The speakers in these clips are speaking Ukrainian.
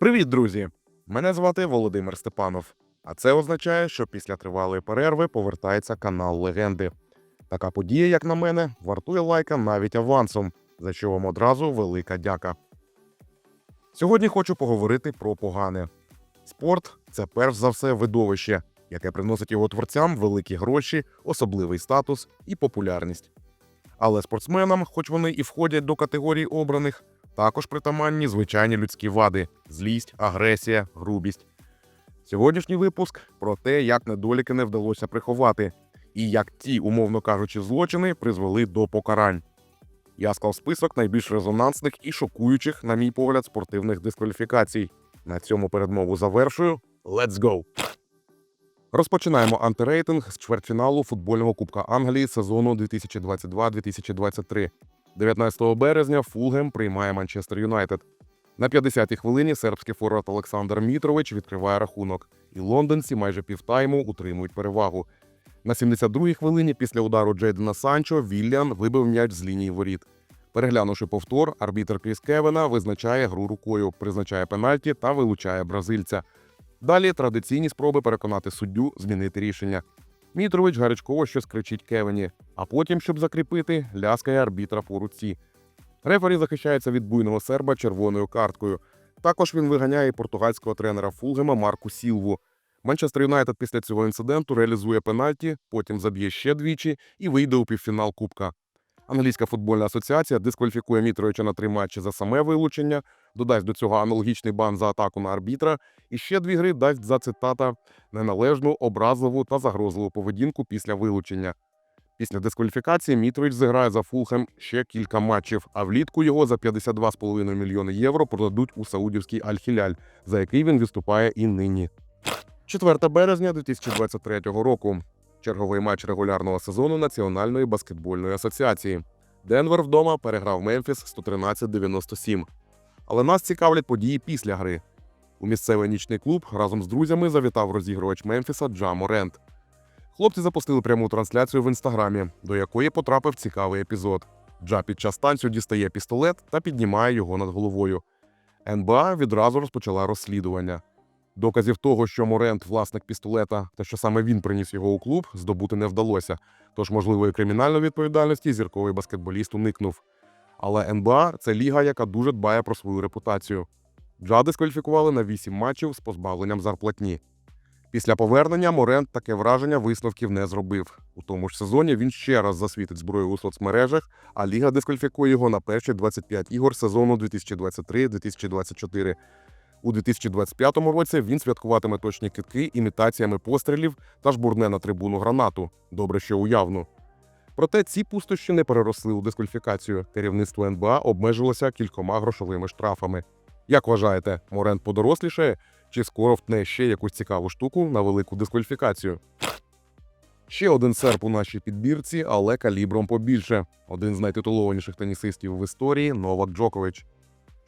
Привіт, друзі! Мене звати Володимир Степанов. А це означає, що після тривалої перерви повертається канал Легенди. Така подія, як на мене, вартує лайка навіть авансом, за що вам одразу велика дяка. Сьогодні хочу поговорити про погане. Спорт це перш за все видовище, яке приносить його творцям великі гроші, особливий статус і популярність. Але спортсменам, хоч вони і входять до категорії обраних, також притаманні звичайні людські вади: злість, агресія, грубість. Сьогоднішній випуск про те, як недоліки не вдалося приховати, і як ті, умовно кажучи, злочини призвели до покарань. Я склав список найбільш резонансних і шокуючих, на мій погляд, спортивних дискваліфікацій. На цьому передмову завершую. Let's go! Розпочинаємо антирейтинг з чвертьфіналу футбольного Кубка Англії сезону 2022-2023. 19 березня Фулгем приймає Манчестер Юнайтед. На 50-й хвилині сербський форвард Олександр Мітрович відкриває рахунок, і лондонці майже півтайму утримують перевагу. На 72-й хвилині після удару Джейдена Санчо Віллян вибив м'яч з лінії воріт. Переглянувши повтор, арбітр Кріс Кевена визначає гру рукою, призначає пенальті та вилучає бразильця. Далі традиційні спроби переконати суддю змінити рішення. Мітрович гарячково щось кричить Кевені, а потім, щоб закріпити, ляскає арбітра по руці. Рефері захищається від буйного серба червоною карткою. Також він виганяє португальського тренера Фулгема Марку Сілву. Манчестер Юнайтед після цього інциденту реалізує пенальті, потім заб'є ще двічі і вийде у півфінал Кубка. Англійська футбольна асоціація дискваліфікує Мітровича на три матчі за саме вилучення, додасть до цього аналогічний бан за атаку на арбітра, і ще дві гри дасть за цитата неналежну, образливу та загрозливу поведінку після вилучення. Після дискваліфікації Мітрович зіграє за Фулхем ще кілька матчів, а влітку його за 52,5 мільйони євро продадуть у саудівський Аль-Хіляль, за який він виступає і нині. 4 березня 2023 року. Черговий матч регулярного сезону Національної баскетбольної асоціації. Денвер вдома переграв Мемфіс 113-97. Але нас цікавлять події після гри. У місцевий нічний клуб разом з друзями завітав розігрувач Мемфіса Джа Морент. Хлопці запустили пряму трансляцію в інстаграмі, до якої потрапив цікавий епізод. Джа під час танцю дістає пістолет та піднімає його над головою. НБА відразу розпочала розслідування. Доказів того, що Морент власник пістолета та що саме він приніс його у клуб, здобути не вдалося. Тож можливої кримінальної відповідальності зірковий баскетболіст уникнув. Але НБА це ліга, яка дуже дбає про свою репутацію. Джа дискваліфікували на 8 матчів з позбавленням зарплатні. Після повернення Морент таке враження висновків не зробив. У тому ж сезоні він ще раз засвітить зброю у соцмережах, а ліга дискваліфікує його на перші 25 ігор сезону 2023-2024. У 2025 році він святкуватиме точні китки імітаціями пострілів та жбурне на трибуну гранату. Добре, що уявну. Проте ці пустощі не переросли у дискваліфікацію. Керівництво НБА обмежилося кількома грошовими штрафами. Як вважаєте, Морент подорослішає чи скоро втне ще якусь цікаву штуку на велику дискваліфікацію? Ще один серп у нашій підбірці, але калібром побільше. Один з найтитулованіших тенісистів в історії Новак Джокович.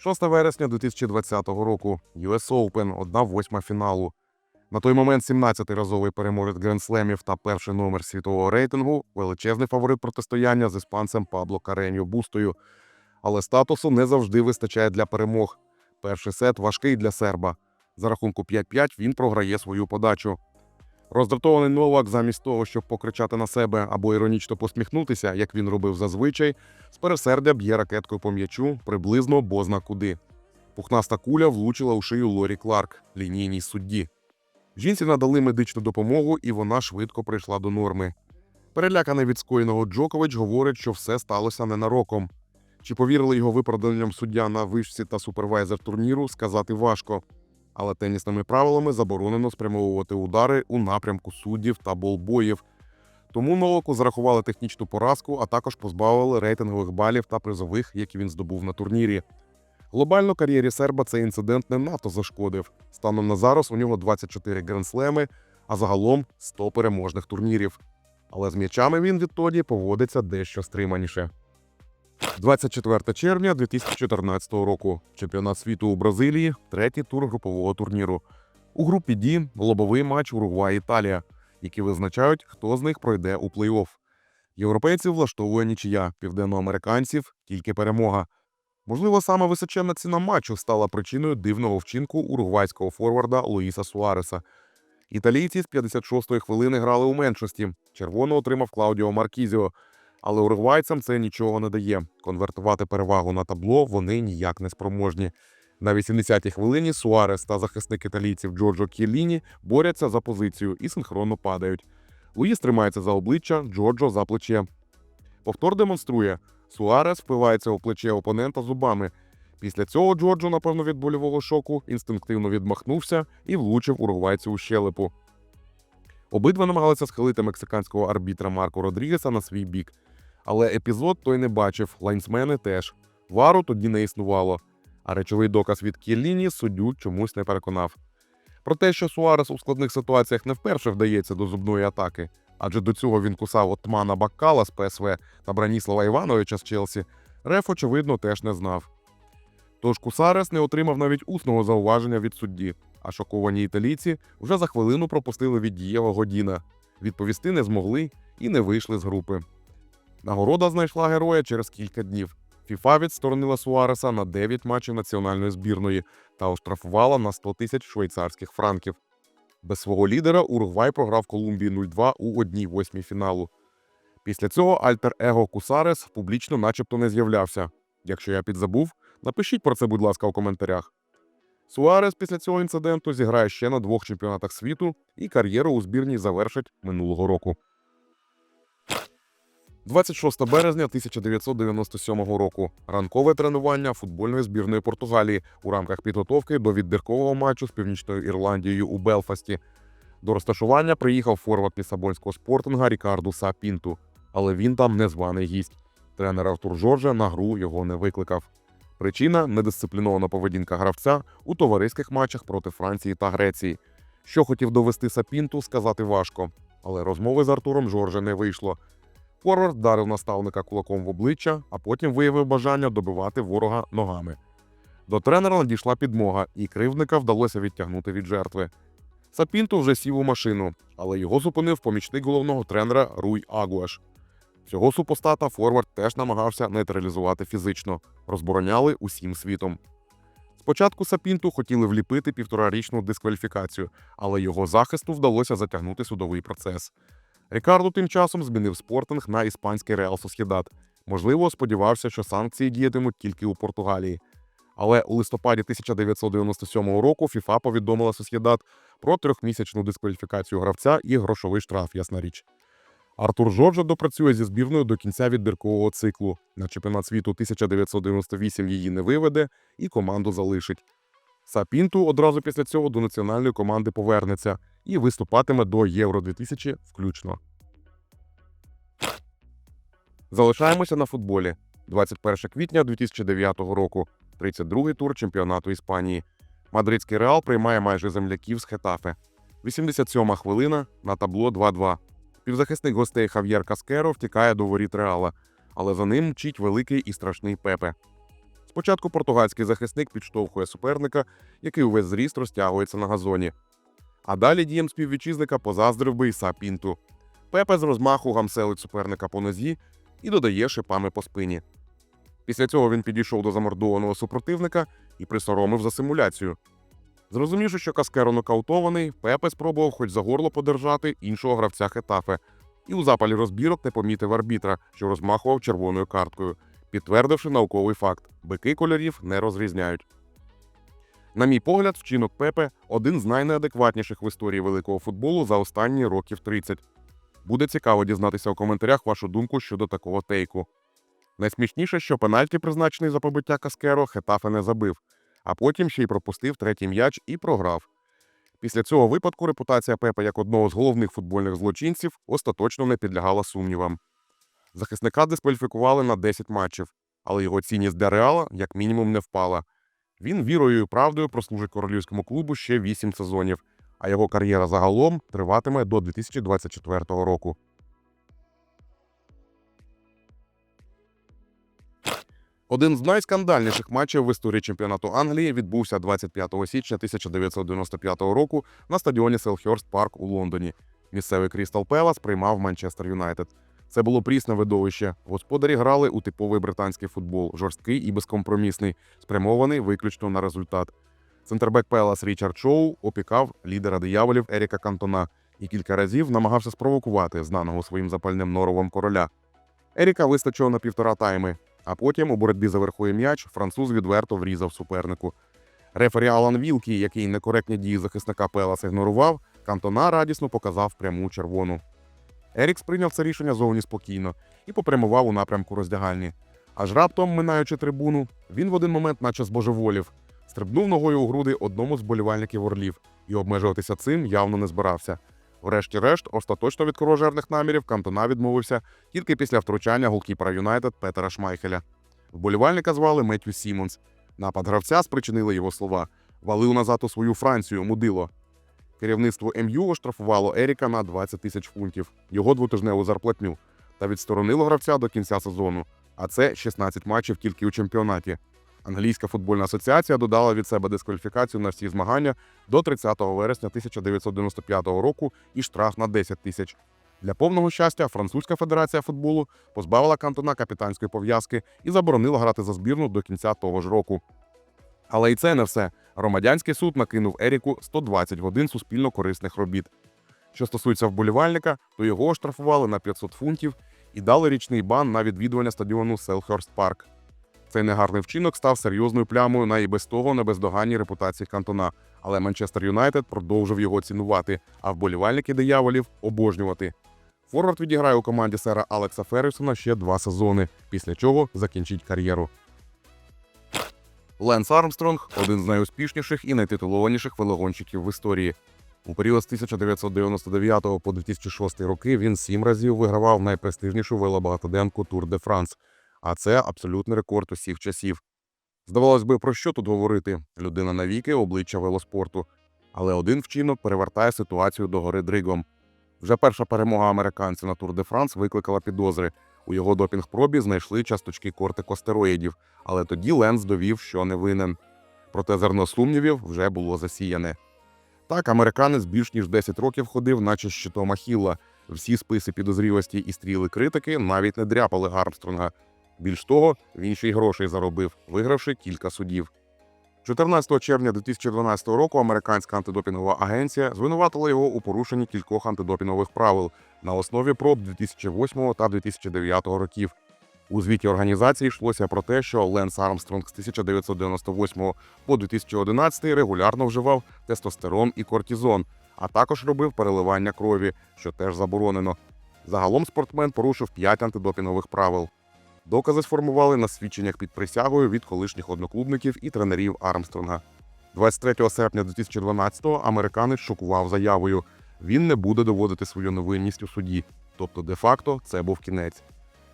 6 вересня 2020 року US Open, одна восьма фіналу. На той момент 17-разовий переможець гренслемів та перший номер світового рейтингу, величезний фаворит протистояння з іспанцем Пабло Кареньо Бустою. Але статусу не завжди вистачає для перемог. Перший сет важкий для серба. За рахунку 5-5 він програє свою подачу. Роздратований Новак, замість того, щоб покричати на себе або іронічно посміхнутися, як він робив зазвичай, з пересердя б'є ракеткою по м'ячу приблизно бозна куди. Пухнаста куля влучила у шию Лорі Кларк, лінійній судді. Жінці надали медичну допомогу, і вона швидко прийшла до норми. Переляканий від скоєного Джокович говорить, що все сталося ненароком. Чи повірили його виправданням суддя на вишці та супервайзер турніру, сказати важко. Але тенісними правилами заборонено спрямовувати удари у напрямку суддів та болбоїв. Тому Новаку зарахували технічну поразку, а також позбавили рейтингових балів та призових, які він здобув на турнірі. Глобально кар'єрі серба цей інцидент не надто зашкодив. Станом на зараз у нього 24 гренслеми, а загалом 100 переможних турнірів. Але з м'ячами він відтоді поводиться дещо стриманіше. 24 червня 2014 року. Чемпіонат світу у Бразилії, третій тур групового турніру. У групі D лобовий матч Уругвай-Італія, які визначають, хто з них пройде у плей-офф. Європейців влаштовує нічия, південноамериканців тільки перемога. Можливо, саме височенна ціна матчу стала причиною дивного вчинку уругвайського форварда Луїса Суареса. Італійці з 56-ї хвилини грали у меншості. Червоно отримав Клаудіо Маркізіо. Але уругвайцям це нічого не дає. Конвертувати перевагу на табло вони ніяк не спроможні. На 80-й хвилині Суарес та захисник італійців Джорджо Кілліні борються за позицію і синхронно падають. Луїс тримається за обличчя, Джорджо за плече. Повтор демонструє. Суарес впивається у плече опонента зубами. Після цього Джорджо, напевно, від больового шоку інстинктивно відмахнувся і влучив уругвайцю у щелепу. Обидва намагалися схилити мексиканського арбітра Марко Родрігеса на свій бік. Але епізод той не бачив, лайнсмени теж. Вару тоді не існувало, а речовий доказ від Кілліні суддю чомусь не переконав. Про те, що Суарес у складних ситуаціях не вперше вдається до зубної атаки, адже до цього він кусав отмана Баккала з ПСВ та Браніслава Івановича з Челсі, Реф, очевидно, теж не знав. Тож Кусарес не отримав навіть усного зауваження від судді, а шоковані італійці вже за хвилину пропустили від Дієго Годіна. Відповісти не змогли і не вийшли з групи. Нагорода знайшла героя через кілька днів. ФІФА відсторонила Суареса на 9 матчів національної збірної та оштрафувала на 100 тисяч швейцарських франків. Без свого лідера Уругвай програв Колумбії 0-2 у 1-8 фіналу. Після цього альтер-его Кусарес публічно начебто не з'являвся. Якщо я підзабув, напишіть про це, будь ласка, у коментарях. Суарес після цього інциденту зіграє ще на двох чемпіонатах світу і кар'єру у збірній завершить минулого року. 26 березня 1997 року. Ранкове тренування футбольної збірної Португалії у рамках підготовки до відбіркового матчу з Північною Ірландією у Белфасті. До розташування приїхав форвард лісабонського спортинга Рікарду Сапінту, але він там незваний гість. Тренер Артур Жоржа на гру його не викликав. Причина недисциплінована поведінка гравця у товариських матчах проти Франції та Греції. Що хотів довести Сапінту, сказати важко, але розмови з Артуром Жорже не вийшло. Форвард вдарив наставника кулаком в обличчя, а потім виявив бажання добивати ворога ногами. До тренера надійшла підмога, і кривдника вдалося відтягнути від жертви. Сапінто вже сів у машину, але його зупинив помічник головного тренера Руй Агуаш. Цього супостата Форвард теж намагався нейтралізувати фізично, розбороняли усім світом. Спочатку Сапінту хотіли вліпити півторарічну дискваліфікацію, але його захисту вдалося затягнути судовий процес. Рікардо тим часом змінив спортинг на іспанський Реал Сосєдат. Можливо, сподівався, що санкції діятимуть тільки у Португалії. Але у листопаді 1997 року ФІФА повідомила Сосєдат про трьохмісячну дискваліфікацію гравця і грошовий штраф, ясна річ. Артур Жоржа допрацює зі збірною до кінця відбіркового циклу. На чемпіонат світу 1998 її не виведе і команду залишить. Сапінту одразу після цього до національної команди повернеться і виступатиме до Євро 2000 включно. Залишаємося на футболі. 21 квітня 2009 року, 32-й тур чемпіонату Іспанії. Мадридський реал приймає майже земляків з Хетафе. 87-ма хвилина на табло 2-2. Півзахисник гостей Хав'єр Каскеро втікає до воріт реала, але за ним мчить великий і страшний пепе. Спочатку португальський захисник підштовхує суперника, який увесь зріст розтягується на газоні. А далі дієм співвітчизника позаздрив би Іса Пінту. Пепе з розмаху гамселить суперника по нозі і додає шипами по спині. Після цього він підійшов до замордованого супротивника і присоромив за симуляцію. Зрозумівши, що Каскеро нокаутований, Пепе спробував хоч за горло подержати іншого гравця Хетафе, і у запалі розбірок не помітив арбітра, що розмахував червоною карткою, підтвердивши науковий факт: бики кольорів не розрізняють. На мій погляд, вчинок Пепе один з найнеадекватніших в історії великого футболу за останні років 30. Буде цікаво дізнатися у коментарях вашу думку щодо такого тейку. Найсмішніше, що пенальті, призначений за побиття Каскеро, Хетафе не забив, а потім ще й пропустив третій м'яч і програв. Після цього випадку репутація Пепе як одного з головних футбольних злочинців остаточно не підлягала сумнівам. Захисника дискваліфікували на 10 матчів, але його цінність для реала як мінімум не впала. Він вірою і правдою прослужить королівському клубу ще 8 сезонів, а його кар'єра загалом триватиме до 2024 року. Один з найскандальніших матчів в історії чемпіонату Англії відбувся 25 січня 1995 року на стадіоні Селхерст Парк у Лондоні. Місцевий Крістал Пелас приймав Манчестер Юнайтед. Це було прісне видовище. Господарі грали у типовий британський футбол, жорсткий і безкомпромісний, спрямований виключно на результат. Центрбек Пелас Річард Шоу опікав лідера дияволів Еріка Кантона і кілька разів намагався спровокувати знаного своїм запальним норовом короля. Еріка вистачило на півтора тайми, потім у боротьбі за верховий м'яч француз відверто врізав супернику. Рефері Алан Вілкі, який некоректні дії захисника Пелас ігнорував, Кантона радісно показав пряму червону. Ерік сприйняв це рішення зовні спокійно і попрямував у напрямку роздягальні. Аж раптом, минаючи трибуну, він в один момент, наче збожеволів, стрибнув ногою у груди одному з болівальників орлів і обмежуватися цим явно не збирався. Врешті-решт, остаточно від кровожерних намірів Кантона відмовився тільки після втручання голкіпера Юнайтед Петера Шмайхеля. Вболівальника звали Меттю Сімонс. Напад гравця спричинили його слова: валив назад у свою Францію, мудило. Керівництво МЮ оштрафувало Еріка на 20 тисяч фунтів, його двотижневу зарплатню, та відсторонило гравця до кінця сезону. А це 16 матчів тільки у чемпіонаті. Англійська футбольна асоціація додала від себе дискваліфікацію на всі змагання до 30 вересня 1995 року і штраф на 10 тисяч. Для повного щастя, Французька федерація футболу позбавила кантона капітанської пов'язки і заборонила грати за збірну до кінця того ж року. Але і це не все. Громадянський суд накинув Еріку 120 годин суспільно корисних робіт. Що стосується вболівальника, то його оштрафували на 500 фунтів і дали річний бан на відвідування стадіону Селхерст Парк. Цей негарний вчинок став серйозною плямою на і без того небездоганній репутації Кантона, але Манчестер Юнайтед продовжив його цінувати, а вболівальники дияволів обожнювати. Форвард відіграє у команді сера Алекса Феррісона ще два сезони, після чого закінчить кар'єру. Ленс Армстронг один з найуспішніших і найтитулованіших велогонщиків в історії. У період з 1999 по 2006 роки він сім разів вигравав найпрестижнішу велобагатоденку Тур де Франс, а це абсолютний рекорд усіх часів. Здавалось би, про що тут говорити? Людина навіки обличчя велоспорту. Але один вчинок перевертає ситуацію до гори Дригом. Вже перша перемога американця на Тур де Франс викликала підозри. У його допінг-пробі знайшли часточки кортикостероїдів, але тоді Ленс довів, що не винен. Проте зерно сумнівів вже було засіяне. Так, американець більш ніж 10 років ходив, наче щитом Ахілла. Всі списи підозрілості і стріли критики навіть не дряпали Гармстронга. Більш того, він ще й грошей заробив, вигравши кілька судів. 14 червня 2012 року американська антидопінгова агенція звинуватила його у порушенні кількох антидопінгових правил на основі проб 2008 та 2009 років. У звіті організації йшлося про те, що Ленс Армстронг з 1998 по 2011 регулярно вживав тестостерон і кортизон, а також робив переливання крові, що теж заборонено. Загалом спортсмен порушив 5 антидопінгових правил. Докази сформували на свідченнях під присягою від колишніх одноклубників і тренерів Армстронга. 23 серпня 2012-го американець шокував заявою: він не буде доводити свою невинність у суді. Тобто, де-факто, це був кінець.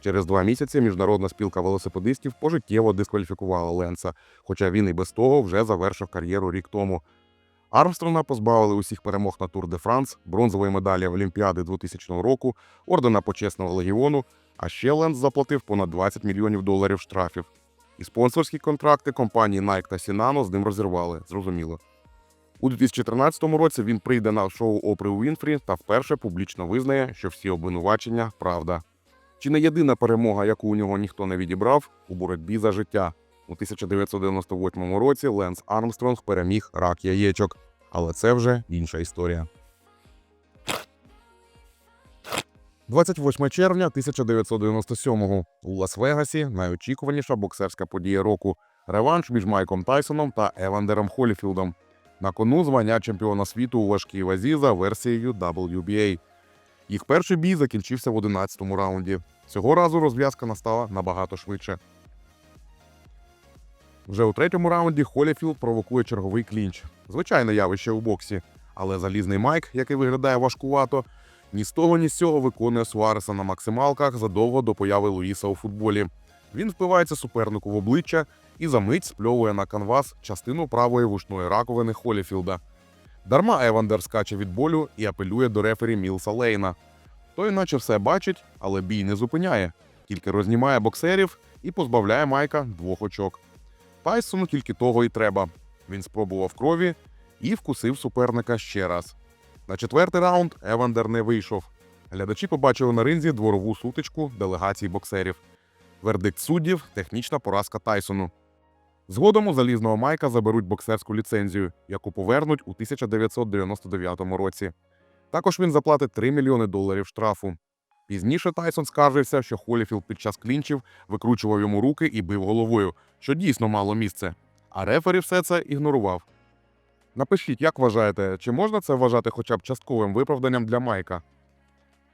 Через два місяці міжнародна спілка велосипедистів пожиттєво дискваліфікувала Ленса, хоча він і без того вже завершив кар'єру рік тому. Армстронга позбавили усіх перемог на Тур де Франс, бронзової медалі Олімпіади 2000 року, ордена почесного легіону, а ще Ленс заплатив понад 20 мільйонів доларів штрафів. І спонсорські контракти компанії Nike та Sinano з ним розірвали, зрозуміло. У 2013 році він прийде на шоу Опри Уінфрі та вперше публічно визнає, що всі обвинувачення правда. Чи не єдина перемога, яку у нього ніхто не відібрав, у боротьбі за життя. У 1998 році Ленс Армстронг переміг рак яєчок, але це вже інша історія. 28 червня 1997-го у Лас-Вегасі найочікуваніша боксерська подія року реванш між Майком Тайсоном та Евандером Холіфілдом. На кону звання чемпіона світу у важкій вазі за версією WBA. Їх перший бій закінчився в 11-му раунді. Цього разу розв'язка настала набагато швидше. Вже у третьому раунді Холіфілд провокує черговий клінч. Звичайне явище у боксі, але залізний Майк, який виглядає важкувато, ні з того, ні з цього виконує Суареса на максималках задовго до появи Луїса у футболі. Він впивається супернику в обличчя і за мить спльовує на канвас частину правої вушної раковини Холіфілда. Дарма Евандер скаче від болю і апелює до рефері Мілса Лейна. Той, наче все бачить, але бій не зупиняє, тільки рознімає боксерів і позбавляє Майка двох очок. Тайсону тільки того і треба. Він спробував крові і вкусив суперника ще раз. На четвертий раунд Евандер не вийшов. Глядачі побачили на ринзі дворову сутичку делегації боксерів. Вердикт суддів технічна поразка Тайсону. Згодом у залізного майка заберуть боксерську ліцензію, яку повернуть у 1999 році. Також він заплатить 3 мільйони доларів штрафу. Пізніше Тайсон скаржився, що Холіфілд під час клінчів викручував йому руки і бив головою, що дійсно мало місце. А рефері все це ігнорував. Напишіть, як вважаєте, чи можна це вважати хоча б частковим виправданням для Майка?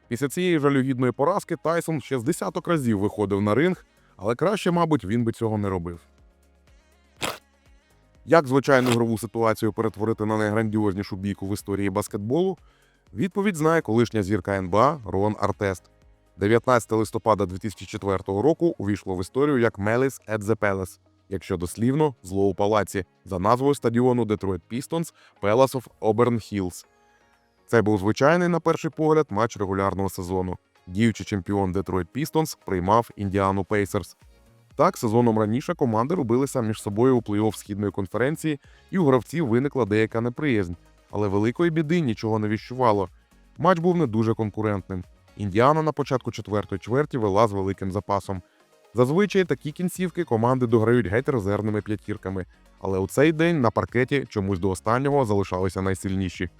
Після цієї жалюгідної поразки Тайсон ще з десяток разів виходив на ринг, але краще, мабуть, він би цього не робив. Як звичайну ігрову ситуацію перетворити на найграндіознішу бійку в історії баскетболу? Відповідь знає колишня зірка НБА Рон Артест. 19 листопада 2004 року увійшло в історію як Меліс at the Palace, якщо дослівно зло у палаці, за назвою стадіону Detroit Pistons Palace of Auburn Hills. Це був звичайний, на перший погляд, матч регулярного сезону. Діючий чемпіон Detroit Pistons приймав Індіану Пейсерс. Так, сезоном раніше команди робилися між собою у плей-офф східної конференції, і у гравців виникла деяка неприязнь, але великої біди нічого не віщувало. Матч був не дуже конкурентним. Індіана на початку четвертої чверті вела з великим запасом. Зазвичай такі кінцівки команди дограють геть резервними п'ятірками, але у цей день на паркеті чомусь до останнього залишалися найсильніші.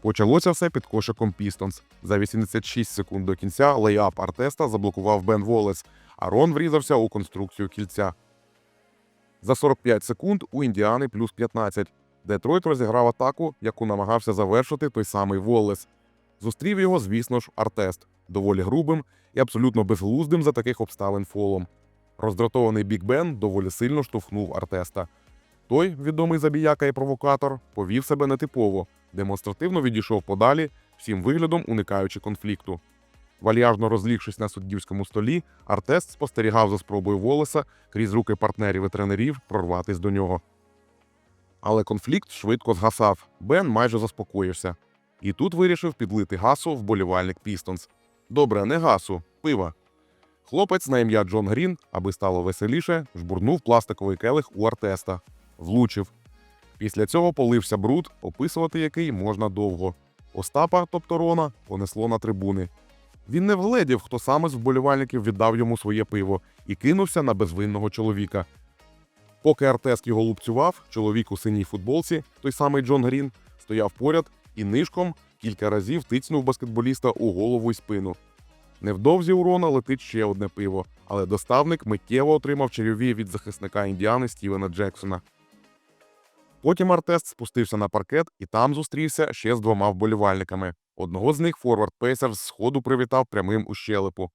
Почалося все під кошиком Пістонс. За 86 секунд до кінця лейап Артеста заблокував Бен Волес, а Рон врізався у конструкцію кільця. За 45 секунд у Індіани плюс 15. Детройт розіграв атаку, яку намагався завершити той самий Волес. Зустрів його, звісно ж, Артест, доволі грубим і абсолютно безглуздим за таких обставин фолом. Роздратований Біг Бен доволі сильно штовхнув Артеста. Той, відомий забіяка і провокатор, повів себе нетипово, демонстративно відійшов подалі, всім виглядом уникаючи конфлікту. Вальяжно розлігшись на суддівському столі, Артест спостерігав за спробою Волеса крізь руки партнерів і тренерів прорватись до нього. Але конфлікт швидко згасав. Бен майже заспокоївся. І тут вирішив підлити гасу вболівальник Пістонс. Добре, не гасу, пива. Хлопець на ім'я Джон Грін, аби стало веселіше, жбурнув пластиковий келих у Артеста. Влучив. Після цього полився бруд, описувати який можна довго. Остапа, тобто Рона, понесло на трибуни. Він не вгледів, хто саме з вболівальників віддав йому своє пиво, і кинувся на безвинного чоловіка. Поки Артест його лупцював, чоловік у синій футболці, той самий Джон Грін, стояв поряд і нишком кілька разів тицнув баскетболіста у голову й спину. Невдовзі у Рона летить ще одне пиво, але доставник миттєво отримав чайові від захисника індіани Стівена Джексона. Потім Артест спустився на паркет і там зустрівся ще з двома вболівальниками. Одного з них Форвард Пейсерс з ходу привітав прямим у щелепу.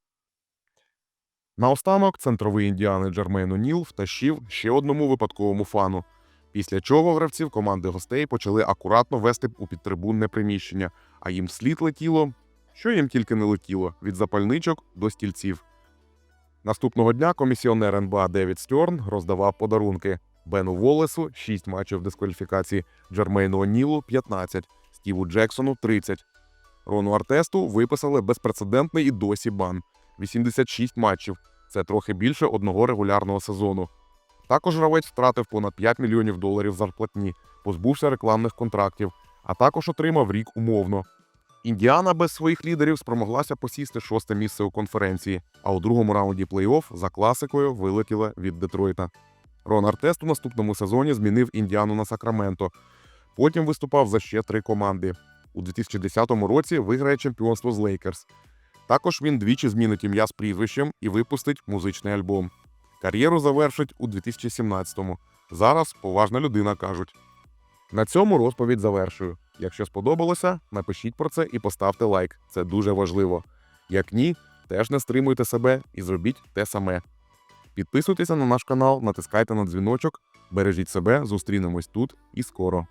Наостанок центровий індіани Джермейн О'Ніл втащив ще одному випадковому фану, після чого гравців команди гостей почали акуратно вести у підтрибунне приміщення, а їм вслід летіло, що їм тільки не летіло, від запальничок до стільців. Наступного дня комісіонер НБА Девід Стьорн роздавав подарунки Бену Волесу 6 матчів дискваліфікації, Джермейну О'Нілу 15, Стіву Джексону 30. Рону Артесту виписали безпрецедентний і досі бан 86 матчів. Це трохи більше одного регулярного сезону. Також гравець втратив понад 5 мільйонів доларів зарплатні, позбувся рекламних контрактів, а також отримав рік умовно. Індіана без своїх лідерів спромоглася посісти шосте місце у конференції, а у другому раунді плей-офф за класикою вилетіла від Детройта. Рон Артест у наступному сезоні змінив Індіану на Сакраменто. Потім виступав за ще три команди. У 2010 році виграє чемпіонство з Лейкерс. Також він двічі змінить ім'я з прізвищем і випустить музичний альбом. Кар'єру завершить у 2017-му. Зараз поважна людина кажуть. На цьому розповідь завершую. Якщо сподобалося, напишіть про це і поставте лайк. Це дуже важливо. Як ні, теж не стримуйте себе і зробіть те саме. Підписуйтеся на наш канал, натискайте на дзвіночок, бережіть себе, зустрінемось тут і скоро.